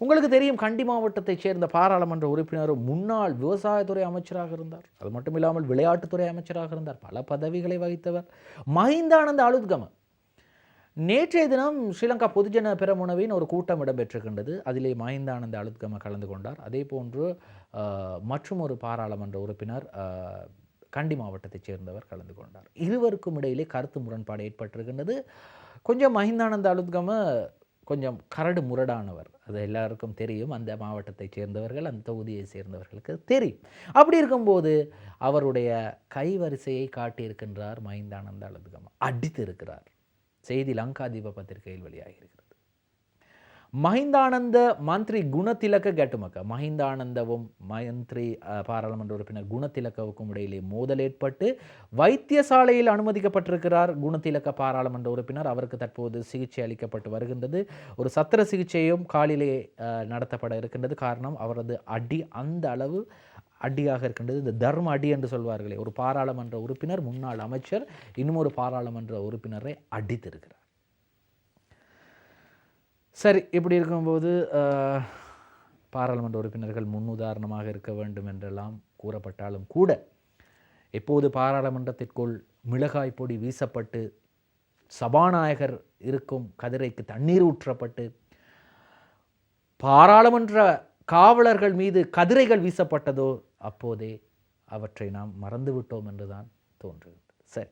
உங்களுக்கு தெரியும் கண்டி மாவட்டத்தைச் சேர்ந்த பாராளுமன்ற உறுப்பினரும் முன்னாள் விவசாயத்துறை அமைச்சராக இருந்தார். அது மட்டும் இல்லாமல் விளையாட்டுத்துறை அமைச்சராக இருந்தார். பல பதவிகளை வகித்தவர். மஹிந்தானந்த அலுத்கம. நேற்றைய தினம் ஸ்ரீலங்கா பொதுஜன பெரமுனவின் ஒரு கூட்டம் இடம்பெற்றிருக்கின்றது. அதிலே மஹிந்தானந்த அலுத்கம கலந்து கொண்டார். அதே போன்று மற்றும் ஒரு பாராளுமன்ற உறுப்பினர் கண்டி மாவட்டத்தைச் சேர்ந்தவர் கலந்து கொண்டார். இருவருக்கும் இடையிலே கருத்து முரண்பாடு ஏற்பட்டிருக்கின்றது. கொஞ்சம் மஹிந்தானந்த அலுத்கம கொஞ்சம் கரடு முரடானவர். அது எல்லாருக்கும் தெரியும். அந்த மாவட்டத்தைச் சேர்ந்தவர்கள் அந்த தொகுதியை சேர்ந்தவர்களுக்கு தெரியும். அப்படி இருக்கும்போது அவருடைய கைவரிசையை காட்டியிருக்கின்றார் மஹிந்தானந்த அலுத்கம அடித்திருக்கிறார். செய்தி லங்காதீப பத்திரிகையில் வெளியாகியிருக்கிறது. மஹிந்தானந்த மந்திரி குணத்திலக்க கேட்டுமக்க. மஹிந்தானந்தவும் மந்திரி பாராளுமன்ற உறுப்பினர் குணத்திலக்கவுக்கும் இடையிலே மோதல் ஏற்பட்டு வைத்தியசாலையில் அனுமதிக்கப்பட்டிருக்கிறார் குணத்திலக்க பாராளுமன்ற உறுப்பினர் அவருக்கு தற்போது சிகிச்சை அளிக்கப்பட்டு வருகின்றது. ஒரு சத்திர சிகிச்சையும் காலிலே நடத்தப்பட இருக்கின்றது. காரணம் அவரது அடி அந்த அளவு அடியாக இருக்கின்றது. இந்த தர்ம அடி என்று சொல்வார்களே ஒரு பாராளுமன்ற உறுப்பினர் முன்னாள் அமைச்சர் இன்னும் ஒரு பாராளுமன்ற உறுப்பினரை அடித்திருக்கிறார். சரி இப்படி இருக்கும்போது பாராளுமன்ற உறுப்பினர்கள் முன்னுதாரணமாக இருக்க வேண்டும் என்றெல்லாம் கூறப்பட்டாலும் கூட எப்போது பாராளுமன்றத்திற்குள் மிளகாய் பொடி வீசப்பட்டு சபாநாயகர் இருக்கும் கதிரைக்கு தண்ணீர் ஊற்றப்பட்டு பாராளுமன்ற காவலர்கள் மீது கதிரைகள் வீசப்பட்டதோ அப்போதே அவற்றை நாம் மறந்துவிட்டோம் என்றுதான் தோன்றுகிறது. சரி.